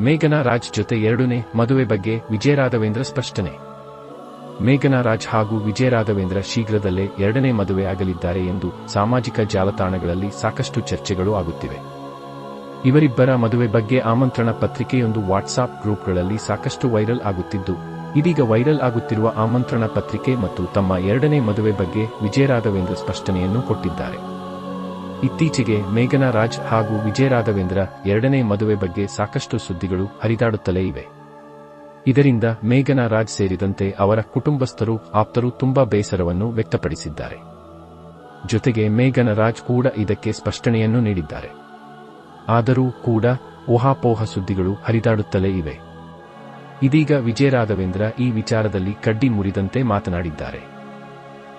ಮೇಘನಾ ರಾಜ್ ಜೊತೆ ಎರಡನೇ ಮದುವೆ ಬಗ್ಗೆ ವಿಜಯ ರಾಘವೇಂದ್ರ ಸ್ಪಷ್ಟನೆ. ಮೇಘನಾ ರಾಜ್ ಹಾಗೂ ವಿಜಯ ರಾಘವೇಂದ್ರ ಶೀಘ್ರದಲ್ಲೇ ಎರಡನೇ ಮದುವೆ ಆಗಲಿದ್ದಾರೆ ಎಂದು ಸಾಮಾಜಿಕ ಜಾಲತಾಣಗಳಲ್ಲಿ ಸಾಕಷ್ಟು ಚರ್ಚೆಗಳು ಆಗುತ್ತಿವೆ. ಇವರಿಬ್ಬರ ಮದುವೆ ಬಗ್ಗೆ ಆಮಂತ್ರಣ ಪತ್ರಿಕೆಯೊಂದು ವಾಟ್ಸಾಪ್ ಗ್ರೂಪ್ಗಳಲ್ಲಿ ಸಾಕಷ್ಟು ವೈರಲ್ ಆಗುತ್ತಿದ್ದು, ಇದೀಗ ವೈರಲ್ ಆಗುತ್ತಿರುವ ಆಮಂತ್ರಣ ಪತ್ರಿಕೆ ಮತ್ತು ತಮ್ಮ ಎರಡನೇ ಮದುವೆ ಬಗ್ಗೆ ವಿಜಯ ರಾಘವೇಂದ್ರ ಸ್ಪಷ್ಟನೆಯನ್ನು ಕೊಟ್ಟಿದ್ದಾರೆ. ಇತ್ತೀಚೆಗೆ ಮೇಘನಾ ರಾಜ್ ಹಾಗೂ ವಿಜಯ ರಾಘವೇಂದ್ರ ಎರಡನೇ ಮದುವೆ ಬಗ್ಗೆ ಸಾಕಷ್ಟು ಸುದ್ದಿಗಳು ಹರಿದಾಡುತ್ತಲೇ ಇವೆ. ಇದರಿಂದ ಮೇಘನಾ ರಾಜ್ ಸೇರಿದಂತೆ ಅವರ ಕುಟುಂಬಸ್ಥರು ಆಪ್ತರು ತುಂಬಾ ಬೇಸರವನ್ನು ವ್ಯಕ್ತಪಡಿಸಿದ್ದಾರೆ. ಜೊತೆಗೆ ಮೇಘನ ರಾಜ್ ಕೂಡ ಇದಕ್ಕೆ ಸ್ಪಷ್ಟನೆಯನ್ನು ನೀಡಿದ್ದಾರೆ. ಆದರೂ ಕೂಡ ಊಹಾಪೋಹ ಸುದ್ದಿಗಳು ಹರಿದಾಡುತ್ತಲೇ ಇವೆ. ಇದೀಗ ವಿಜಯ ರಾಘವೇಂದ್ರ ಈ ವಿಚಾರದಲ್ಲಿ ಕಡ್ಡಿ ಮುರಿದಂತೆ ಮಾತನಾಡಿದ್ದಾರೆ.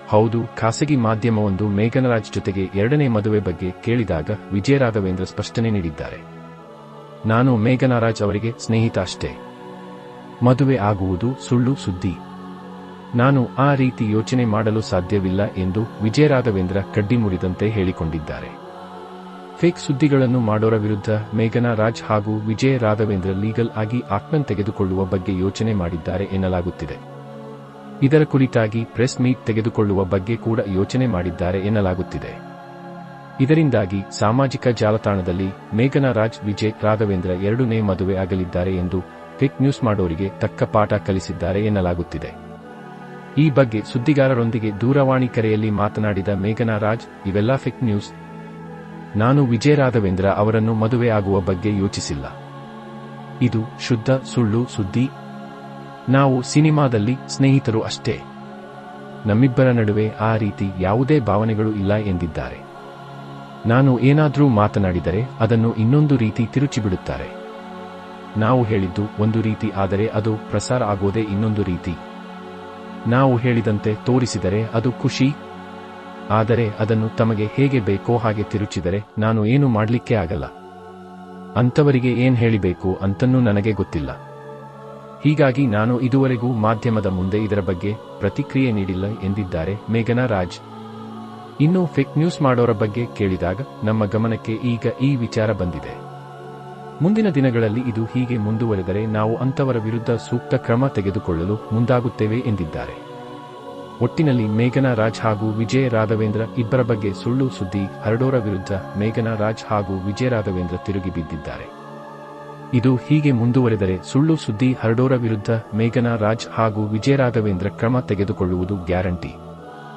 ಹೌದು, ಖಾಸಗಿ ಮಾಧ್ಯಮವೊಂದು ಮೇಘನರಾಜ್ ಜೊತೆಗೆ ಎರಡನೇ ಮದುವೆ ಬಗ್ಗೆ ಕೇಳಿದಾಗ ವಿಜಯರಾಘವೇಂದ್ರ ಸ್ಪಷ್ಟನೆ ನೀಡಿದ್ದಾರೆ. ನಾನು ಮೇಘನರಾಜ್ ಅವರಿಗೆ ಸ್ನೇಹಿತ ಅಷ್ಟೇ. ಮದುವೆ ಆಗುವುದು ಸುಳ್ಳು ಸುದ್ದಿ. ನಾನು ಆ ರೀತಿ ಯೋಚನೆ ಮಾಡಲು ಸಾಧ್ಯವಿಲ್ಲ ಎಂದು ವಿಜಯರಾಘವೇಂದ್ರ ಕಡ್ಡಿ ಮುರಿದಂತೆ ಹೇಳಿಕೊಂಡಿದ್ದಾರೆ. ಫೇಕ್ ಸುದ್ದಿಗಳನ್ನು ಮಾಡೋರ ವಿರುದ್ಧ ಮೇಘನಾ ರಾಜ್ ಹಾಗೂ ವಿಜಯ ರಾಘವೇಂದ್ರ ಲೀಗಲ್ ಆಗಿ ಆಕ್ಮನ್ ತೆಗೆದುಕೊಳ್ಳುವ ಬಗ್ಗೆ ಯೋಚನೆ ಮಾಡಿದ್ದಾರೆ ಎನ್ನಲಾಗುತ್ತಿದೆ. ಇದರ ಕುರಿತಾಗಿ ಪ್ರೆಸ್ ಮೀಟ್ ತೆಗೆದುಕೊಳ್ಳುವ ಬಗ್ಗೆ ಕೂಡ ಯೋಚನೆ ಮಾಡಿದ್ದಾರೆ ಎನ್ನಲಾಗುತ್ತಿದೆ. ಇದರಿಂದಾಗಿ ಸಾಮಾಜಿಕ ಜಾಲತಾಣದಲ್ಲಿ ಮೇಘನಾ ರಾಜ್ ವಿಜಯ್, ರಾಘವೇಂದ್ರ ಎರಡನೇ ಮದುವೆ ಆಗಲಿದ್ದಾರೆ ಎಂದು ಫಿಕ್ ನ್ಯೂಸ್ ಮಾಡೋರಿಗೆ ತಕ್ಕ ಪಾಠ ಕಲಿಸಿದ್ದಾರೆ ಎನ್ನಲಾಗುತ್ತಿದೆ. ಈ ಬಗ್ಗೆ ಸುದ್ದಿಗಾರರೊಂದಿಗೆ ದೂರವಾಣಿ ಕರೆಯಲ್ಲಿ ಮಾತನಾಡಿದ ಮೇಘನಾ ರಾಜ್ ಇವೆಲ್ಲ ಫಿಕ್ ನ್ಯೂಸ್. ನಾನು ವಿಜಯ ರಾಘವೇಂದ್ರ ಅವರನ್ನು ಮದುವೆ ಆಗುವ ಬಗ್ಗೆ ಯೋಚಿಸಿಲ್ಲ. ಇದು ಶುದ್ಧ, ಸುಳ್ಳು ಸುದ್ದಿ. ನಾವು ಸಿನಿಮಾದಲ್ಲಿ ಸ್ನೇಹಿತರು ಅಷ್ಟೇ. ನಮ್ಮಿಬ್ಬರ ನಡುವೆ ಆ ರೀತಿ ಯಾವುದೇ ಭಾವನೆಗಳು ಇಲ್ಲ ಎಂದಿದ್ದಾರೆ. ನಾನು ಏನಾದರೂ ಮಾತನಾಡಿದರೆ ಅದನ್ನು ಇನ್ನೊಂದು ರೀತಿ ತಿರುಚಿಬಿಡುತ್ತಾರೆ. ನಾವು ಹೇಳಿದ್ದು ಒಂದು ರೀತಿ ಆದರೆ ಅದು ಪ್ರಸಾರ ಆಗೋದೇ ಇನ್ನೊಂದು ರೀತಿ. ನಾವು ಹೇಳಿದಂತೆ ತೋರಿಸಿದರೆ ಅದು ಖುಷಿ. ಆದರೆ ಅದನ್ನು ತಮಗೆ ಹೇಗೆ ಬೇಕೋ ಹಾಗೆ ತಿರುಚಿದರೆ ನಾನು ಏನು ಮಾಡಲಿಕ್ಕೆ ಆಗಲ್ಲ. ಅಂಥವರಿಗೆ ಏನ್ ಹೇಳಿಬೇಕು ಅಂತನೂ ನನಗೆ ಗೊತ್ತಿಲ್ಲ. ಹೀಗಾಗಿ ನಾನು ಇದುವರೆಗೂ ಮಾಧ್ಯಮದ ಮುಂದೆ ಇದರ ಬಗ್ಗೆ ಪ್ರತಿಕ್ರಿಯೆ ನೀಡಿಲ್ಲ ಎಂದಿದ್ದಾರೆ ಮೇಘನಾ ರಾಜ್. ಇನ್ನು ಫೇಕ್ ನ್ಯೂಸ್ ಮಾಡೋರ ಬಗ್ಗೆ ಕೇಳಿದಾಗ ನಮ್ಮ ಗಮನಕ್ಕೆ ಈಗ ಈ ವಿಚಾರ ಬಂದಿದೆ. ಮುಂದಿನ ದಿನಗಳಲ್ಲಿ ಇದು ಹೀಗೆ ಮುಂದುವರೆದರೆ ನಾವು ಅಂಥವರ ವಿರುದ್ಧ ಸೂಕ್ತ ಕ್ರಮ ತೆಗೆದುಕೊಳ್ಳಲು ಮುಂದಾಗುತ್ತೇವೆ ಎಂದಿದ್ದಾರೆ. ಒಟ್ಟಿನಲ್ಲಿ ಮೇಘನಾ ರಾಜ್ ಹಾಗೂ ವಿಜಯ ರಾಘವೇಂದ್ರ ಇಬ್ಬರ ಬಗ್ಗೆ ಸುಳ್ಳು ಸುದ್ದಿ ಹರಡೋರ ವಿರುದ್ಧ ಮೇಘನಾ ರಾಜ್ ಹಾಗೂ ವಿಜಯ ರಾಘವೇಂದ್ರ ತಿರುಗಿ ಬಿದ್ದಿದ್ದಾರೆ. ಇದು ಹೀಗೆ ಮುಂದುವರೆದರೆ ಸುಳ್ಳು ಸುದ್ದಿ ಹರಡೋರ ವಿರುದ್ಧ ಮೇಘನಾ ರಾಜ್ ಹಾಗೂ ವಿಜಯ ರಾಘವೇಂದ್ರ ಕ್ರಮ ತೆಗೆದುಕೊಳ್ಳುವುದು ಗ್ಯಾರಂಟಿ.